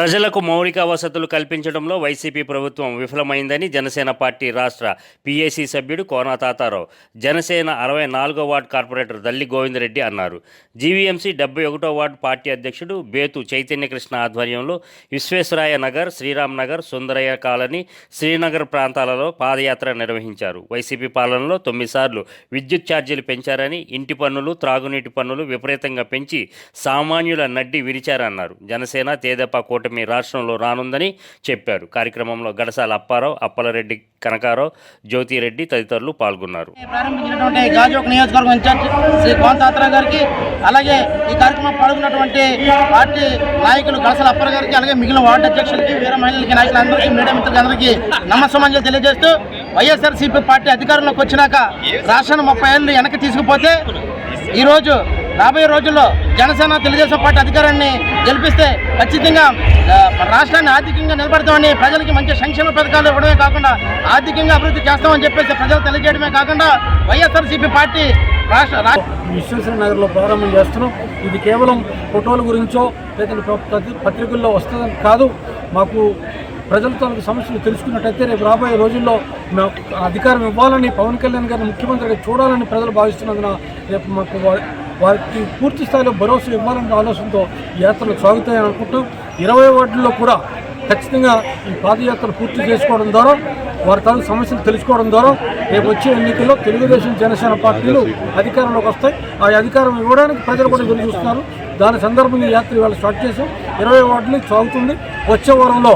ప్రజలకు మౌలిక వసతులు కల్పించడంలో వైసీపీ ప్రభుత్వం విఫలమైందని జనసేన పార్టీ రాష్ట్ర పీఏసీ సభ్యుడు కోనా తాతారావు జనసేన అరవై నాలుగో వార్డు కార్పొరేటర్ దల్లి గోవిందరెడ్డి అన్నారు. జీవీఎంసీ డెబ్బై ఒకటో వార్డు పార్టీ అధ్యక్షుడు బేతు చైతన్యకృష్ణ ఆధ్వర్యంలో విశ్వేశ్వరాయ నగర్ శ్రీరామ్ నగర్ సుందరయ్య కాలనీ శ్రీనగర్ ప్రాంతాలలో పాదయాత్ర నిర్వహించారు. వైసీపీ పాలనలో తొమ్మిది సార్లు విద్యుత్ ఛార్జీలు పెంచారని ఇంటి పన్నులు త్రాగునీటి పన్నులు విపరీతంగా పెంచి సామాన్యుల నడ్డి విరిచారన్నారు. జనసేన తేదప కూటమి రాష్ట్రంలో రానుందని చెప్పారు. కార్యక్రమంలో గడసాల అప్పారావు అప్పలరెడ్డి కనకారావు జ్యోతిరెడ్డి తదితరులు పాల్గొన్నారు. ప్రారంభించినటువంటి గాజువాక నియోజకవర్గం ఇన్ఛార్జ్ శ్రీ కోంతాత్ర గారికి అలాగే ఈ కార్యక్రమం పాల్గొన్నటువంటి పార్టీ నాయకులు గడసాల అప్పర్ గారికి అలాగే మిగిలిన వార్డు అధ్యక్షులకి వీర మహిళలకి నాయకులందరికీ మీడియా మిత్రులందరికీ నమస్సమంజలు తెలియజేస్తూ వైఎస్ఆర్సీపీ పార్టీ అధికారంలోకి వచ్చినాక రాష్ట్రాన్ని ముప్పై ఏళ్ళు వెనక్కి తీసుకుపోతే ఈరోజు రాబోయే రోజుల్లో జనసేన తెలుగుదేశం పార్టీ అధికారాన్ని గెలిపిస్తే ఖచ్చితంగా రాష్ట్రాన్ని ఆర్థికంగా నిలబడతామని ప్రజలకి మంచి సంక్షేమ పథకాలు ఇవ్వడమే కాకుండా ఆర్థికంగా అభివృద్ధి చేస్తామని చెప్పేసి ప్రజలు తెలియజేయడమే కాకుండా వైఎస్ఆర్సీపీ పార్టీ రాష్ట్ర రా- విశ్వేశ్వర నగర్లో ప్రారంభం చేస్తున్నాం. ఇది కేవలం ఫోటోల గురించో లేదంటే పత్రికల్లో వస్తుందని కాదు. మాకు ప్రజల తాలూకు సమస్యలు తెలుసుకున్నట్టయితే రేపు రాబోయే రోజుల్లో అధికారం ఇవ్వాలని పవన్ కళ్యాణ్ గారిని ముఖ్యమంత్రిగా చూడాలని ప్రజలు భావిస్తున్నందున రేపు మాకు వారికి పూర్తి స్థాయిలో భరోసా ఇవ్వాలన్న ఆలోచనతో యాత్రలు సాగుతాయని అనుకుంటూ ఇరవై వార్డుల్లో కూడా ఖచ్చితంగా ఈ పాదయాత్ర పూర్తి చేసుకోవడం ద్వారా వారి తన సమస్యలు తెలుసుకోవడం ద్వారా రేపు వచ్చే ఎన్నికల్లో తెలుగుదేశం జనసేన పార్టీలు అధికారంలోకి వస్తాయి. ఆ అధికారం ఇవ్వడానికి ప్రజలు కూడా ఎదురు చూస్తున్నారు. దాని సందర్భంగా ఈ యాత్ర ఇవాళ స్టార్ట్ చేసాం ఇరవై వార్డులు సాగుతుంది. వచ్చే వారంలో